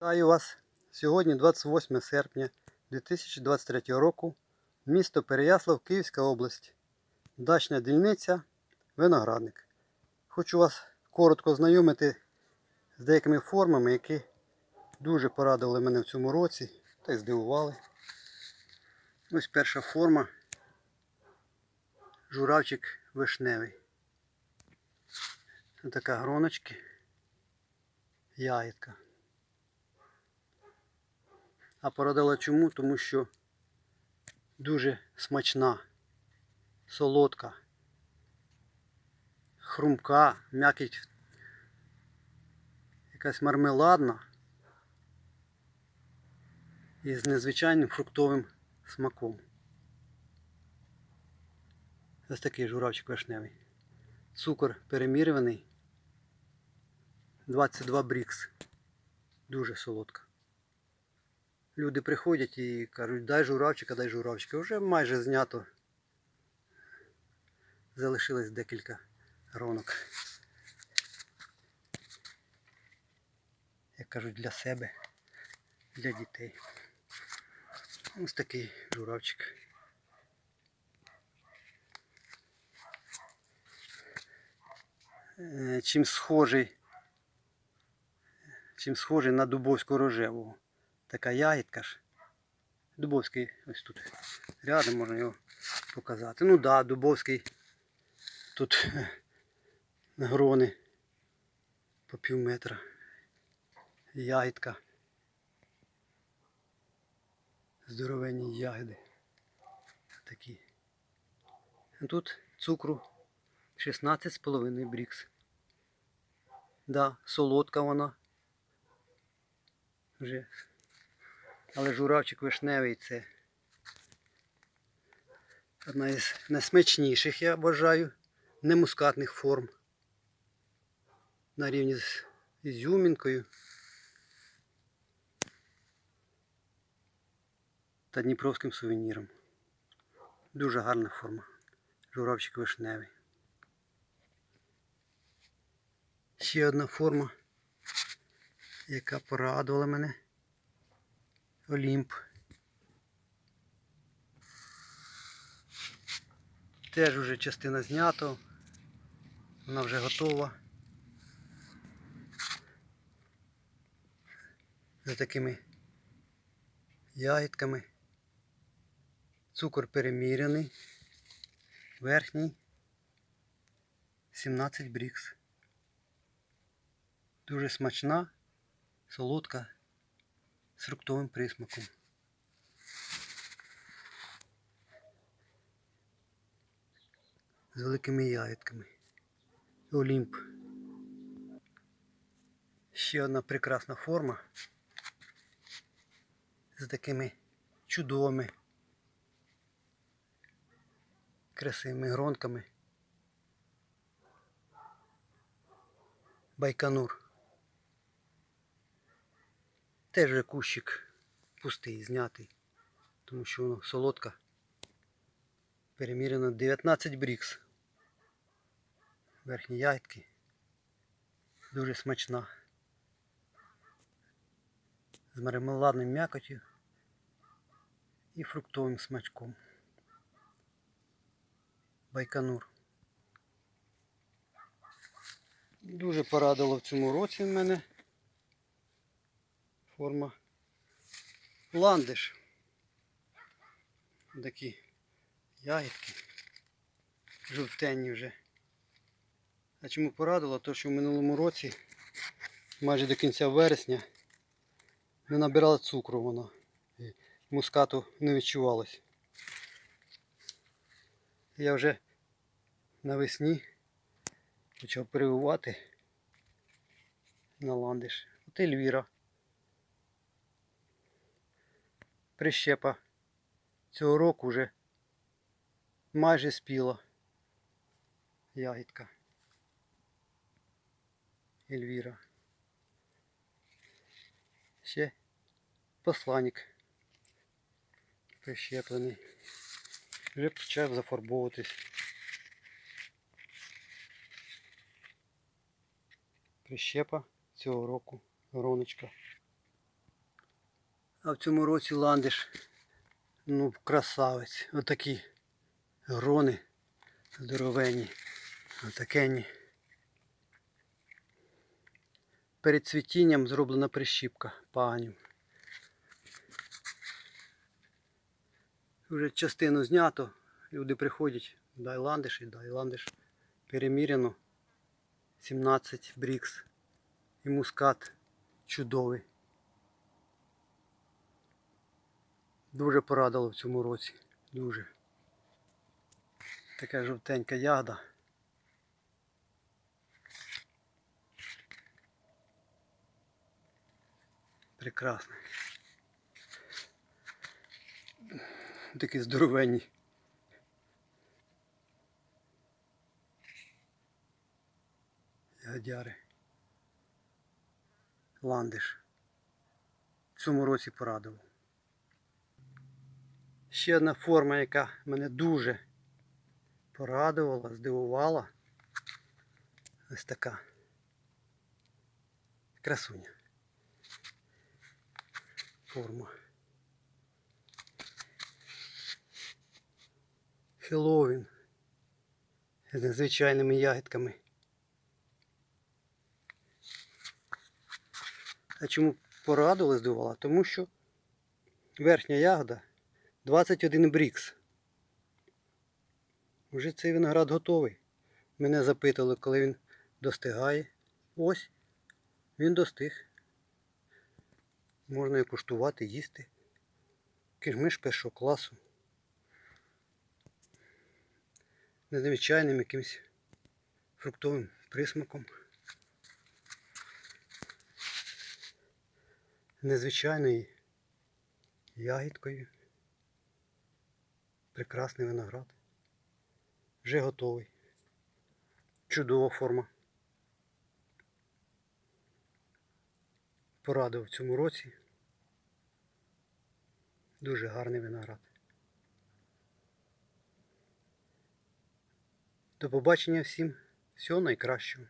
Вітаю вас! Сьогодні 28 серпня 2023 року. Місто Переяслав, Київська область. Дачна дільниця, виноградник. Хочу вас коротко знайомити з деякими формами, які дуже порадували мене в цьому році та й здивували. Ось перша форма. Журавчик вишневий. Ось така гроночки. Ягідка. А порадила чому? Тому що дуже смачна, солодка, хрумка, м'якіть, якась мармеладна і з незвичайним фруктовим смаком. Ось такий журавчик вишневий. Цукор перемірюваний. 22 брікс. Дуже солодка. Люди приходять і кажуть, дай журавчика, дай журавчика. Вже майже знято. Залишилось декілька ронок. Як кажуть, для себе, для дітей. Ось такий журавчик. Е, Чим схожий, чим схожий на дубовську рожеву така ягідка ж. Дубовський ось тут. Рядом можна його показати. Ну так, да, Дубовський. Тут грони по пів метра. Ягідка. Здоровенні ягоди. Такі. Тут цукру 16,5 брікс. Да, солодка вона. Вже але журавчик вишневий це одна із найсмачніших, я вважаю, немускатних форм. На рівні з ізюмінкою та дніпровським сувеніром. Дуже гарна форма. Журавчик вишневий. Ще одна форма, яка порадувала мене. Олімп. Теж вже частина знято. Вона вже готова. За такими ягідками. Цукор переміряний. Верхній 17 брікс. Дуже смачна, солодка з фруктовим присмаком. З великими ягідками. Олімп. Ще одна прекрасна форма. З такими чудовими, красивими гронками. Байконур. Теж вже кущик пустий, знятий, тому що воно солодка. Перемірено 19 брікс. Верхні ягідки. Дуже смачна. З мармеладним м'якотю і фруктовим смачком. Байконур. Дуже порадило в цьому році в мене форма ландиш. Такі ягідки. Жовтенні вже. А чому порадило? То що в минулому році, майже до кінця вересня, не набирала цукру вона. І мускату не відчувалось. Я вже навесні почав перевивати на ландиш. От Ельвіра. Прищепа цього року вже майже спіла ягідка. Ельвіра. Ще посланник прищеплений. Вже почав зафарбовуватись. Прищепа цього року, гроночка. А в цьому році ландиш, ну, красавець. Отакі грони здоровенні, отакенні. Перед цвітінням зроблена прищіпка паганів. Вже частину знято, люди приходять, дай ландиш і дай ландиш. Переміряно 17 брікс. І мускат чудовий. Дуже порадило в цьому році. Дуже. Така жовтенька ягода. Прекрасно. Такі здоровенні. Ягодяри. Ландиш. В цьому році порадував. Ще одна форма, яка мене дуже порадувала, здивувала. Ось така. Красуня. Форма. Хеллоуін. З незвичайними ягідками. А чому порадувала, здивувала? Тому що верхня ягода 21 брікс. Уже цей виноград готовий. Мене запитали, коли він достигає. Ось, він достиг. Можна і куштувати, їсти. Кишмиш першого класу. Незвичайним якимось фруктовим присмаком. Незвичайною ягідкою. Прекрасний виноград. Вже готовий. Чудова форма. Порадив в цьому році. Дуже гарний виноград. До побачення всім. Всього найкращого.